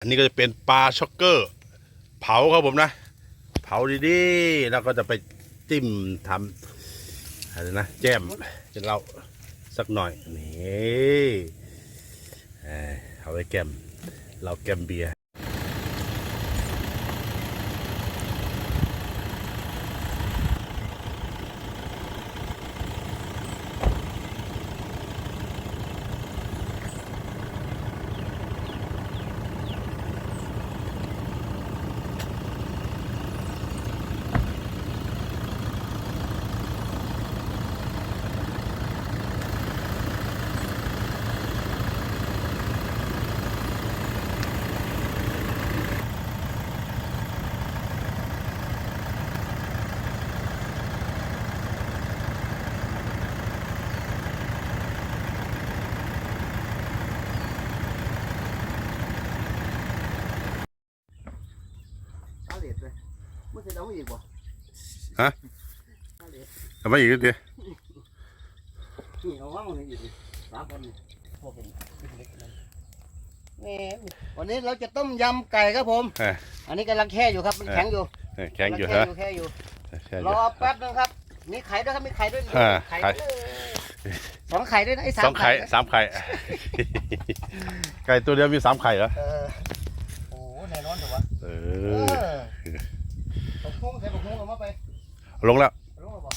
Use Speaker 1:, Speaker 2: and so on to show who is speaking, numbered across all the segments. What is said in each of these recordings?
Speaker 1: อันนี้ก็จะเป็นปลาช็อกเกอร์ เผาครับผมนะ เผาดีๆ แล้วก็จะไปจิ้มทำอะไรนะแจ่มจะเล่าสักหน่อยนี่เอาไว้แก้มเราแก้มเบียร์
Speaker 2: เอาเหรียญเลยมึงจะเอาอีกบ่
Speaker 1: ฮะ
Speaker 2: เอาเหรียญ
Speaker 1: ทำไมอีกนิดเดียว
Speaker 2: นี่เอาว่างเลยอีกสามคนนี่พวกเป็นเล็กๆนั่นแหม่วันนี้เราจะต้มยำไก่ครับผม
Speaker 1: เอ้ย
Speaker 2: อันนี้กำลังแช่อยู่ครับมันแข็งอยู่
Speaker 1: เอ้ยแข็งอยู่
Speaker 2: กำลั
Speaker 1: ฮะ
Speaker 2: แช่อยู่แช่อยู่
Speaker 1: แข็งอ
Speaker 2: ร
Speaker 1: ยู่
Speaker 2: อแป๊บนึงครับมีไข่ด้วยครับมีไข่ด้วย
Speaker 1: อ่า
Speaker 2: ไข่
Speaker 1: ไข่
Speaker 2: ด้วยสองไข่ด้วยนะไอ้สาม
Speaker 1: สองไข่
Speaker 2: นะ
Speaker 1: สามไข่ไก่ตัวเดียวมีสามไข่เหรอ
Speaker 2: เออโอ้แน่นอนเถอะวะ
Speaker 1: เอ
Speaker 2: เอ
Speaker 1: อ
Speaker 2: อตกหุ้งใส่ตกหุ้งเอามาไป
Speaker 1: ลงแล้ว
Speaker 2: ลงมาบ่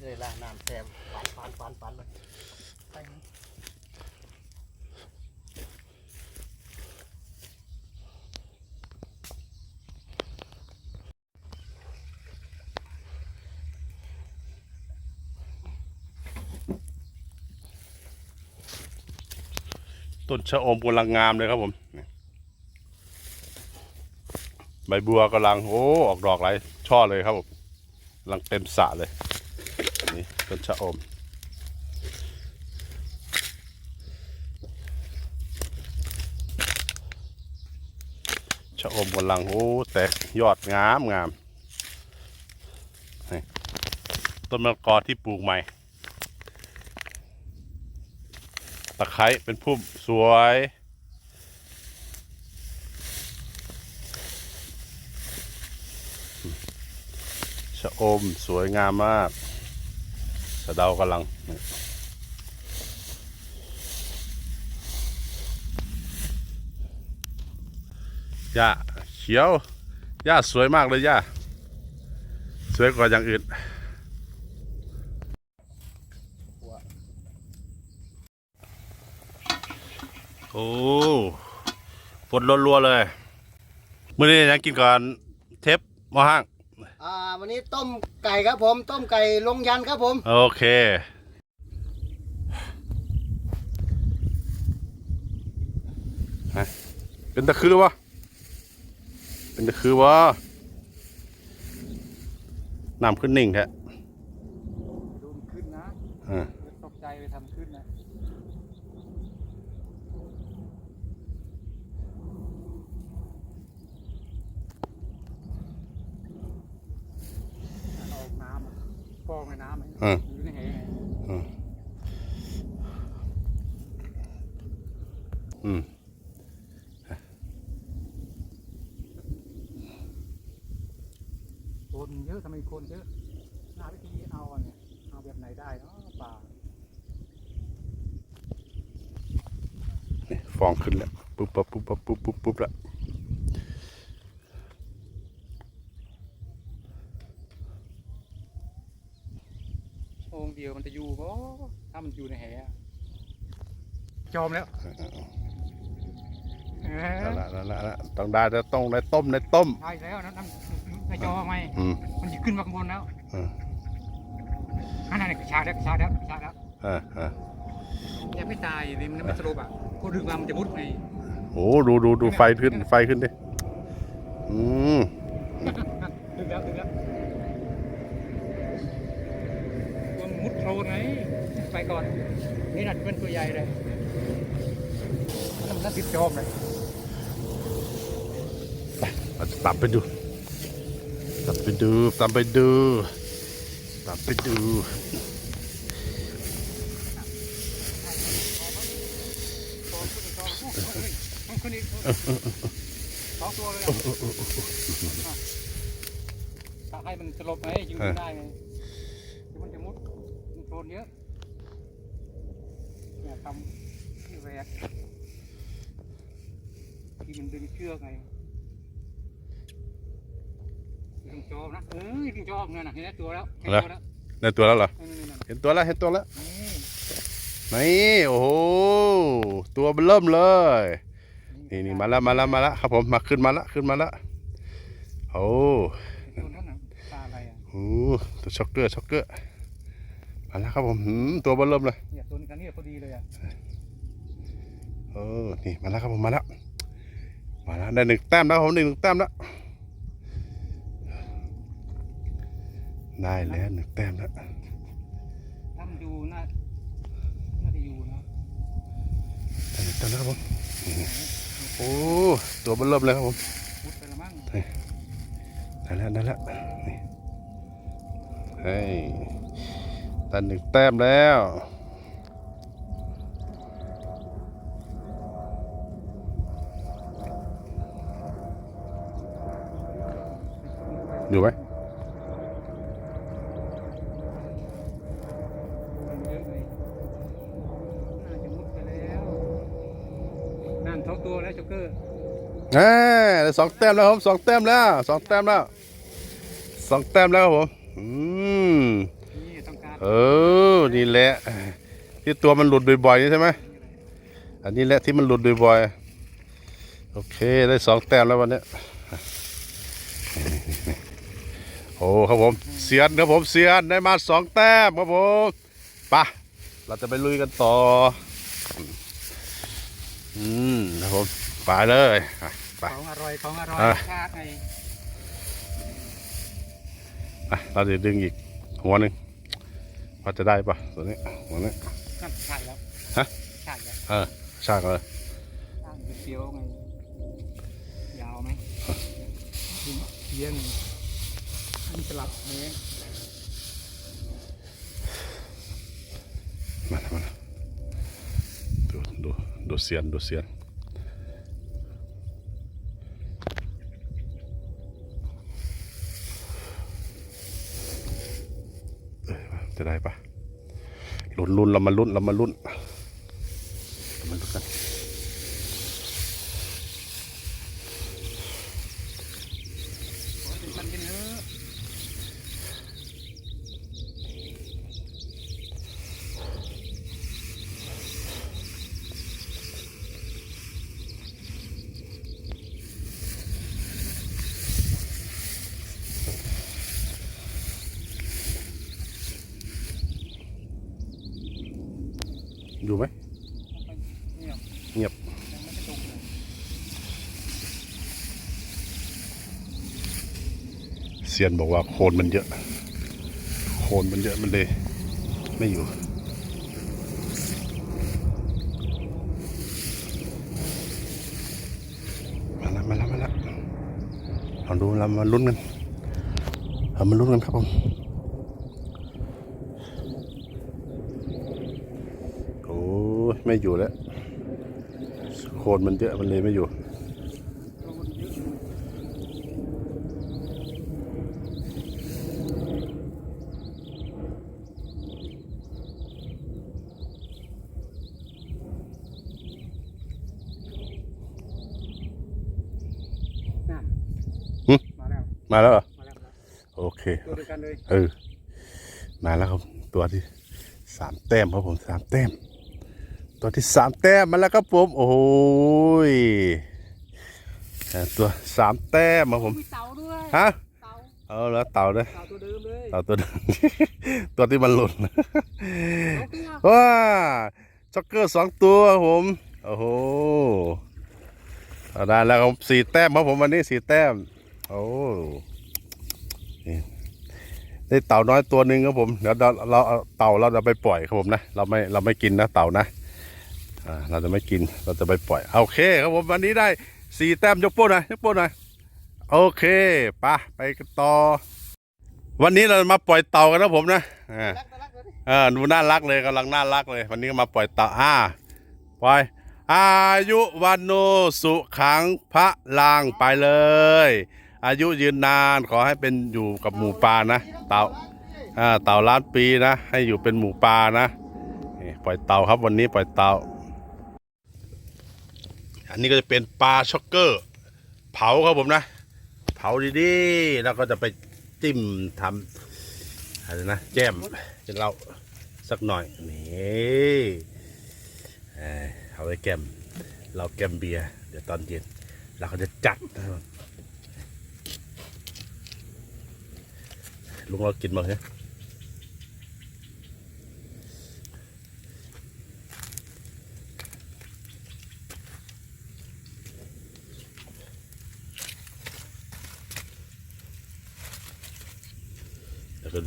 Speaker 2: เลยล่างน้ำแซมปันปันปันปันเลยไป
Speaker 1: ต้นชะอมกำลังงามเลยครับผมนี่ใบบัวกำลังโอ้ออกดอกหลายช่อเลยครับผมกำลังเต็มสระเลยนี่ต้นชะอมชะอมกำลังโอ้แตกยอดงามงามต้นมะละกอที่ปลูกใหม่ตะไคร้เป็นพุ่มสวย ชะอมสวยงามมาก สะเดากำลัง หญ้าเขียว หญ้าสวยมากเลยหญ้า สวยกว่าอย่างอื่นโอ้ฝนรัวๆเลย มื่อนี้ยังกินก่อนเทปมอห้าง
Speaker 2: อ่า วันนี้ต้มไก่ครับผม ต้มไก่ลงยันครับผม
Speaker 1: โอเคฮะเป็นตะคือวะเป็นตะคือวะน้ำขึ้นนิ่งแท้
Speaker 3: ดูมันขึ้นนะ
Speaker 1: อ่า
Speaker 3: ตกใจไปทำขึ้นนะเอาน้ำ อะฟองในน้ำอะ
Speaker 1: อืม
Speaker 3: อยู่ในแหไง
Speaker 1: อืม
Speaker 3: คนเยอะทำไมคนเยอะหน้าวิธีเอาอะเนี่ยเอาแบบไหนได้เนาะป่า
Speaker 1: นี่ฟองขึ้นแล้วปุ๊บปั๊บปุ๊บปั๊บปุ๊บปุ๊บปุ๊บแล้ว
Speaker 3: องค์เดียวมันจะอยู่ก็ถ้า มันอยู่ในแหอะจอมแล้วเออ
Speaker 1: นั่นละนั่นละนั่นละต้องได้จะต้องได้ต้มได้ต้ม
Speaker 3: ใช่แล้วนะน้ำในจอไหม
Speaker 1: อืม
Speaker 3: มันจะขึ้นมาข้างบนแล้ว
Speaker 1: อืม
Speaker 3: อันนั้นกระชากแล้วกระชากแล้วกระชากแล้ว
Speaker 1: อ่าอ่า
Speaker 3: ยังไม่ตายเลยมันไม่สลบอะพอดึงมามันจะมุดไง
Speaker 1: โอ้ดูดูดูไฟขึ้นไฟขึ้นดิอืม
Speaker 3: ดึงแล้วดึงแล้วตัวมุดโครนไง ไปก่อน นี่น่ะเป็นตัวใหญ่เลยมันน่าติดจอมเลย
Speaker 1: เราจะตามไปดูตามไปดูตามไปดูตามไปดู
Speaker 3: ขึ้นอีกสองตัวเลยอะถ้าให้มันสลบไงยิงไม่ได้ไงเดี๋ยวมันจะมุดมันโคลนเยอะ เนี่ยทำที่แรกที่มันดึงเชือกไงดึงจอบนะเอ้ยดึงจอบเนี่ยนะเห็นไหมตัวแล้วเห็นตัวแล้ว
Speaker 1: ได้ตัวแล้วเหรอ
Speaker 3: นี่นี่นี่
Speaker 1: เห็นตัวแล้วเห็นตัวแล้ว
Speaker 3: นี่
Speaker 1: นี่โอ้โหตัวเริ่มเลยนี่นี่มาแล้วมาแล้วมาแล้วครับผมมาขึ้นมาแล้วขึ้นมาแล้วโอ้
Speaker 3: ตัวนั้นน่ะปลาอะไรอะ
Speaker 1: โหตัวช็อกเกอร์ช็อกเกอร์ มาแล้วครับผมหืมตัวเริ่มเลย
Speaker 3: เนี่ยตัวนี้กันนี่พอดีเลยอะ
Speaker 1: เออนี่มาแล้วครับผมมาแล้วมาแล้วได้หนึ่งแต้มแล้วครับผมได้หนึ่งแต้มแล้วได้แล้วหนึ่งแต้มแล้ว
Speaker 3: ถ้ามันอยู่น่าน่าจะอยู่นะ
Speaker 1: ได้หนึ่งแต้มแล้วครับผมโอ้ตัวเริ่มเลยครับผม
Speaker 3: มุดไปละมั้ง
Speaker 1: ได้แล้วได้แล้วนี่เฮ้ย ได้หนึ่งแต้มแล้ว อยู่ไหม
Speaker 3: เยอะเลยน่าจะมุดไปแล้วนั่นสองตัวแล้วจ็อกเกอร์
Speaker 1: อ่าได้สองแต้มแล้วครับผมสองแต้มแล้วสองแต้มแล้วสองแต้มแล้วครับผมอืม
Speaker 3: นี่ต้องการ
Speaker 1: เออ นี่แหละ ที่ตัวมันหลุดบ่อยๆนี่ใช่ไหม อันนี้แหละที่มันหลุดบ่อยๆ โอเค ได้สองแต้มแล้ววันเนี้ยโอ้ครับผม เสียนครับผม เสียนได้มาสองแต้มครับผมไปะเราจะไปลุยกันต่อ อืมครับผม ไปเลยอะไป
Speaker 3: ของอร่อย ของอร่อย
Speaker 1: อะ
Speaker 3: ชาติไง
Speaker 1: อะเราจะดึงอีกหัวหนึ่ง ว่าจะได้ปะตัวนี้หัวนี้
Speaker 3: นั่นใช่แล้ว
Speaker 1: ฮะ
Speaker 3: ใช่แล้ว
Speaker 1: เออชากเลย
Speaker 3: ช่างเสียวไงยาวไหมดึงเยียงอันนี้สลับเนี้ย
Speaker 1: มาแล้วมาแล้วดูดูดูเสียนดูเสียนเอ้ยว่า จะได้ปะลุ้นลุ้นเรามาลุ้นเรามาลุ้นเรามาลุ้นกัน
Speaker 3: ขอเป็นมันกันเถอะ
Speaker 1: อยู่ไหม
Speaker 3: เงียบ
Speaker 1: เงียบ
Speaker 3: ยังไม่ได้ตรงเลย
Speaker 1: เซียนบอกว่าโคนมันเยอะ โคนมันเยอะมันเลย ไม่อยู่ มาแล้วมาแล้วมาแล้วเราดูเรามาลุ้นกันเรามาลุ้นกันครับผมโอ้ยไม่อยู่แล้ว โคนมันเยอะมันเลยไม่อยู่
Speaker 3: โดนเยอะอยู่ นั่น
Speaker 1: หึ
Speaker 3: มาแล้ว
Speaker 1: มาแล้วเหรอ
Speaker 3: มาแล้วมาแล้ว
Speaker 1: โอเค
Speaker 3: ตัวเดียวกันเลย
Speaker 1: เออมาแล้วครับตัวที่สามแต้มครับผมสามแต้ม ตัวที่สามแต้มมาแล้วครับผมโอ้โหยอ่าตัวสามแต้มครับผม
Speaker 3: มีเต่าด้วย
Speaker 1: ฮะ
Speaker 3: เต่า
Speaker 1: เอาแล้วเต่าเลย
Speaker 3: เต่าตัวเดิมเลย
Speaker 1: เต่าตัวตัวที่มันหล่น
Speaker 3: สองตัว
Speaker 1: ว้าจ็อกเกอร์สองตัวครับผม โอ้โหเอาได้แล้วครับสี่แต้มครับผมวันนี้สี่แต้ม โอ้นี่ได้เต่าน้อยตัวหนึ่งครับผมเดี๋ยวเราเอาเต่าเราจะไปปล่อยครับผมนะ เราไม่เราไม่กินนะเต่านะเราจะไม่กินเราจะไปปล่อยโอเคครับผมวันนี้ได้สี่แต้มยกโป้หน่อยยกโป้หน่อยโอเคปะไปกันต่อ วันนี้เรามาปล่อยเต่ากันนะผมนะอ่า
Speaker 2: รักรักเลย
Speaker 1: เออดูน่ารักเลยกำลังน่ารักเลย วันนี้มาปล่อยเต่าอ่าปล่อยอายุวันโนสุขังพระลางไปเลย อายุยืนนานขอให้เป็นอยู่กับหมูป่านะ เต่าอ่าเต่าล้านปีนะ ให้อยู่เป็นหมูป่านะปล่อยเต่าครับวันนี้ปล่อยเต่า อันนี้ก็จะเป็นปลาช็อกเกอร์ เผาครับผมนะ เผาดีๆ แล้วก็จะไปจิ้มทำอะไรนะแจ่มเป็นเราสักหน่อยนี่เอ่อเอาไว้แก้มเราแก้มเบียร์เดี๋ยวตอนเย็นเราก็จะจัดนะครับ ลุงเรากินบ้างเหรอแล้วก็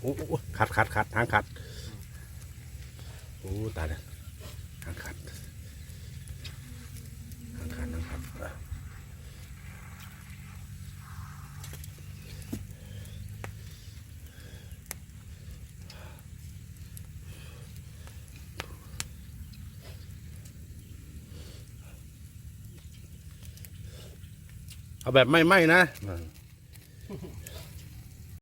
Speaker 1: โอ้โอ้ขัดขัดขัดทางขัด โอ้ ตายแล้วทางขัดทางขัดทางขัด เอาแบบไม่ไหม้นะ